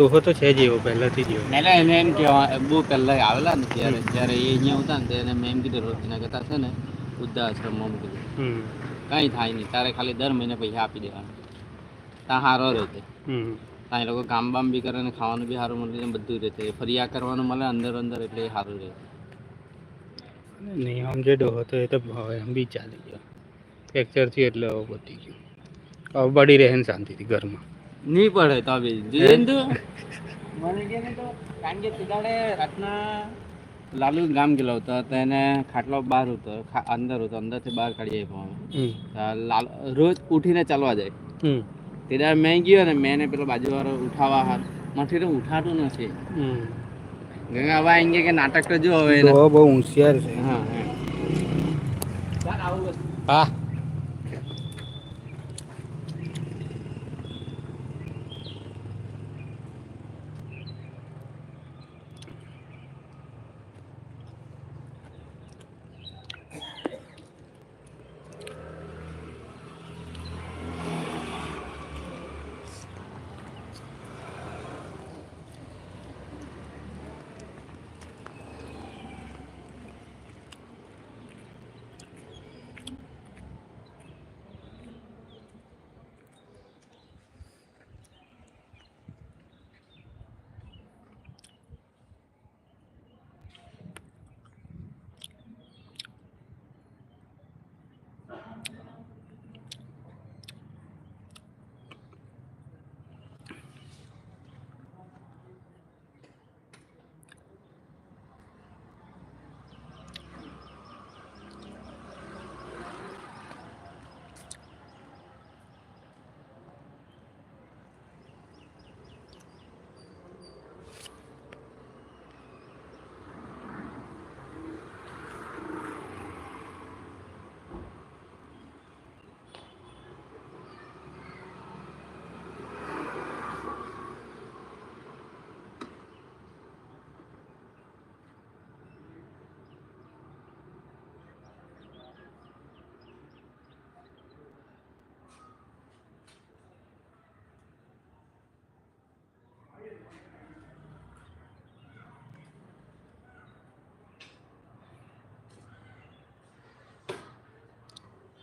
ડોહો તો છે જ એવો પહેલાથી જ એટલે એને એમ કહેવા બહુ પહેલા આવેલા ને ત્યારે જ્યારે એ અહીંયા હતા ને તેને મેં એમ કીધું રોજના કરતા છે ને વૃદ્ધાશ્રમમાં મૂકી કંઈ થાય નહીં તારે ખાલી દર મહિને પૈસા આપી દેવાના. ત્યાં સારો રહેશે ત્યાં લોકો કામ બામ બી કરે ને ખાવાનું બી સારું મળે બધું રહેશે ફરિયા કરવાનું મળે અંદર અંદર એટલે સારું રહે નહીં આમ જે ડોહો તો એ તો હવે એમ બી ચાલી ગયો. ફ્રેક્ચરથી એટલે હવે પતી ગયું. હવે બળી રહે ને શાંતિથી ઘરમાં. નહીં પડે તો બી જોઈએ તું મને કે ને તો કારણ કે તે રાતના લાલુ ગામ ગયેલો હતો તેને ખાટલો બહાર હતો અંદર હતો અંદરથી બહાર કાઢી આપ્યો અમે. લાલ રોજ ઉઠીને ચાલવા જાય. હમ. તે દાડે મેં ગયો ને મેં પેલો બાજુવાળો ઉઠાવવા હાર માથી તો ઉઠાતું નથી. ગંગા હવે એમ કે નાટક તો જો હવે. બહુ હોશિયાર છે. હા. હા.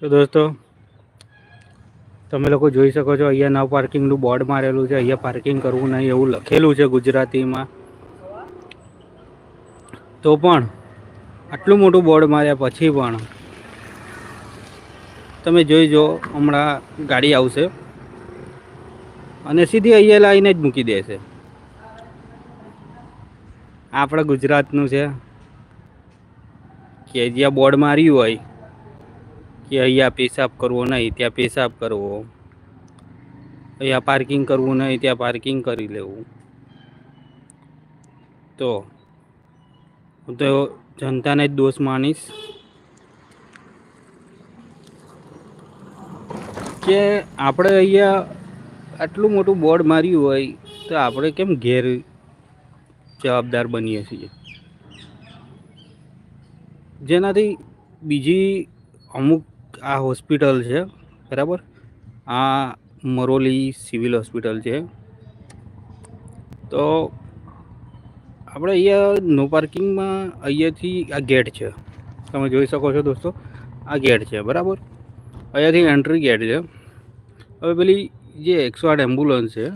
તો દોસ્તો, તમે લોકો જોઈ શકો છો, અહીંયા નવ પાર્કિંગનું બોર્ડ મારેલું છે, અહીંયા પાર્કિંગ કરવું નહીં, એવું લખેલું છે ગુજરાતીમાં. તો પણ, આટલું મોટું બોર્ડ માર્યા પછી પણ, તમે જોઈ જો, હમણાં ગાડી આવશે અને સીધી અહીંયા લાવીને જ મૂકી દેશે આપણા ગુજરાતનું છે, કે જ્યાં બોર્ડ માર્યું હોય કે અહીંયા પેશાબ કરવો નહીં, ત્યાં પેશાબ કરવો. અહીંયા પાર્કિંગ કરવું નહીં, ત્યાં પાર્કિંગ કરી લેવું. તો, હું તો જનતાને જ દોષ માનીશ. કે આપણે અહીંયા આટલું મોટું બોર્ડ માર્યું હોય, તો આપણે કેમ ઘેર જવાબદાર બનીએ છીએ? જેનાથી બીજી અમુક આ હોસ્પિટલ છે, બરાબર? આ મરોલી સિવિલ હોસ્પિટલ છે. તો આપણે અહીંયા નો પાર્કિંગમાં અહીંયાથી આ ગેટ છે. તમે જોઈ શકો છો દોસ્તો, આ ગેટ છે, બરાબર? અહીંયાથી એન્ટ્રી ગેટ છે. હવે પેલી જે એકસો આઠ એમ્બ્યુલન્સ છે,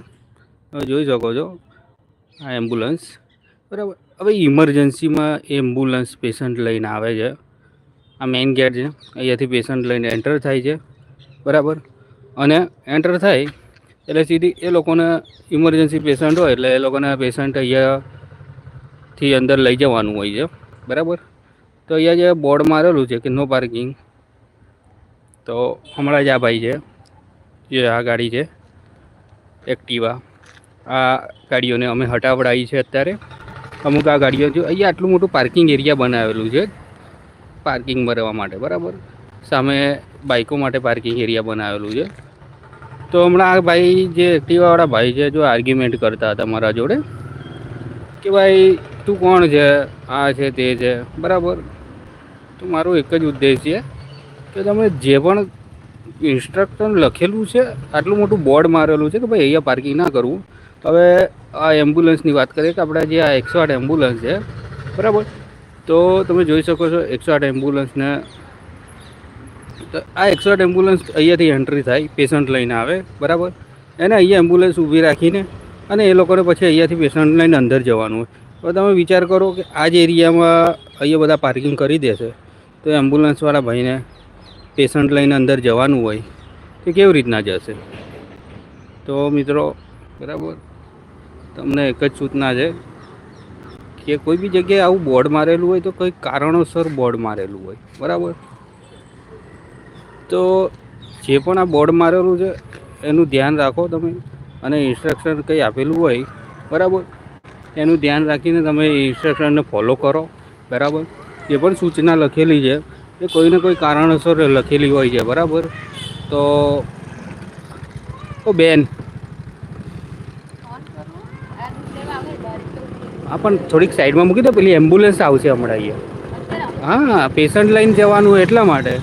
તમે જોઈ શકો છો, આ એમ્બ્યુલન્સ, બરાબર? હવે ઇમરજન્સીમાં એમ્બ્યુલન્સ પેશન્ટ લઈને આવે છે. આ મેઇન ગેટ છે. અહીંયાથી પેશન્ટ લઈને એન્ટર થાય છે. બરાબર? અને એન્ટર થાય એટલે સીધી એ લોકોને ઇમરજન્સી પેશન્ટ હોય એટલે એ લોકોને પેશન્ટ અહીંયાથી અંદર લઈ જવાનું હોય છે. બરાબર? તો અહીંયા જે બોર્ડ મારેલું છે કે નો પાર્કિંગ તો હમણાં જ આ ભાઈ છે. જે આ ગાડી છે, એક્ટિવા. આ ગાડીઓને અમે હટાવડાવી છે અત્યારે. અમુક આ ગાડીઓ છે અહીંયા આટલું મોટું પાર્કિંગ એરિયા બનાવેલું છે. પાર્કિંગ ભરવા માટે, બરાબર? સામે બાઇકો માટે પાર્કિંગ એરિયા બનાવેલું છે. તો હમણાં આ ભાઈ જે એક્ટિવાવાળા ભાઈ છે, જો આર્ગ્યુમેન્ટ કરતા હતા મારા જોડે, કે ભાઈ, તું કોણ છે? આ છે, તે છે. બરાબર? તો મારો એક જ ઉદ્દેશ છે કે તમે જે પણ ઇન્સ્ટ્રક્શન લખેલું છે, આટલું મોટું બોર્ડ મારેલું છે કે ભાઈ અહીંયા પાર્કિંગ ના કરવું. હવે આ એમ્બ્યુલન્સની વાત કરીએ કે આપણે જે આ એકસો આઠ એમ્બ્યુલન્સ છે, બરાબર? તો તમે જોઈ શકો છો એકસો આઠ એમ્બ્યુલન્સને. તો આ એકસો આઠ એમ્બ્યુલન્સ અહીંયાથી એન્ટ્રી થાય, પેશન્ટ લઈને આવે, બરાબર? એને અહીંયા એમ્બ્યુલન્સ ઊભી રાખીને અને એ લોકોને પછી અહીંયાથી પેશન્ટ લઈને અંદર જવાનું હોય. તો તમે વિચાર કરો કે આ જ એરિયામાં અહીંયા બધા પાર્કિંગ કરી દેશે, તો એમ્બ્યુલન્સવાળા ભાઈને પેશન્ટ લઈને અંદર જવાનું હોય તો કેવી રીતના જશે? તો મિત્રો, બરાબર? તમને એક જ સૂચના છે. કે કોઈ બી જગ્યાએ આવું બોર્ડ મારેલું હોય તો કંઈક કારણોસર બોર્ડ મારેલું હોય. બરાબર? તો જે પણ આ બોર્ડ મારેલું છે, એનું ધ્યાન રાખો તમે. અને ઇન્સ્ટ્રક્શન કંઈ આપેલું હોય, બરાબર? એનું ધ્યાન રાખીને તમે ઇન્સ્ટ્રક્શનને ફોલો કરો, બરાબર? જે પણ સૂચના લખેલી છે એ કોઈને કોઈ કારણોસર લખેલી હોય છે, બરાબર? તો બેન હા, પણ થોડીક સાઈડમાં મૂકી દો, પેલી એમ્બ્યુલન્સ આવશે હમણાં અહીંયા. હા પેશન્ટ લઈને જવાનું એટલા માટે.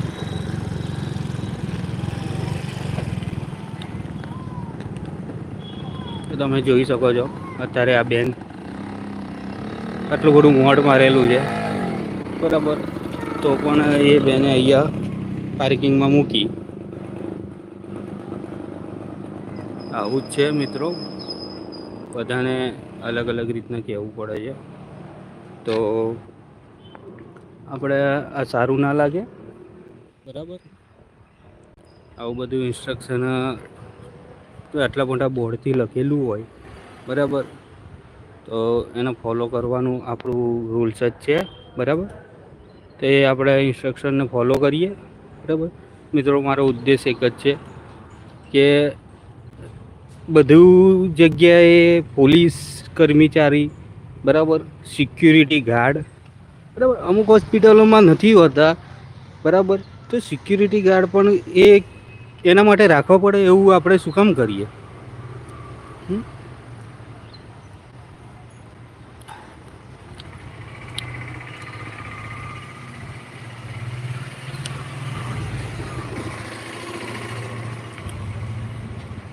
તમે જોઈ શકો છો, અત્યારે આ બેન આટલું બધું મોઢ મારેલું છે. બરાબર. તો પણ એ બેને અહીંયા પાર્કિંગમાં મૂકી. આવું જ છે મિત્રો. બધાને અલગ અલગ રીતના કહેવું પડે છે. તો આપણે આ સારું ના લાગે? બરાબર. આવું બધું ઇન્સ્ટ્રક્શન તો આટલા મોટા બોર્ડથી લખેલું હોય. બરાબર. તો એને ફોલો કરવાનું આપણું રૂલ્સ જ છે. બરાબર. તો એ આપણે ઇન્સ્ટ્રક્શનને ફોલો કરીએ. બરાબર. મિત્રો મારો ઉદ્દેશ એક જ છે કે બધું જગ્યાએ પોલીસ કર્મચારી, બરાબર? સિક્યુરિટી ગાર્ડ બરાબર? અમુક હોસ્પિટલોમાં નથી હોતા, બરાબર? તો સિક્યુરિટી ગાર્ડ પણ એ એના માટે રાખવા પડે એવું આપણે શું કામ કરીએ? હમ?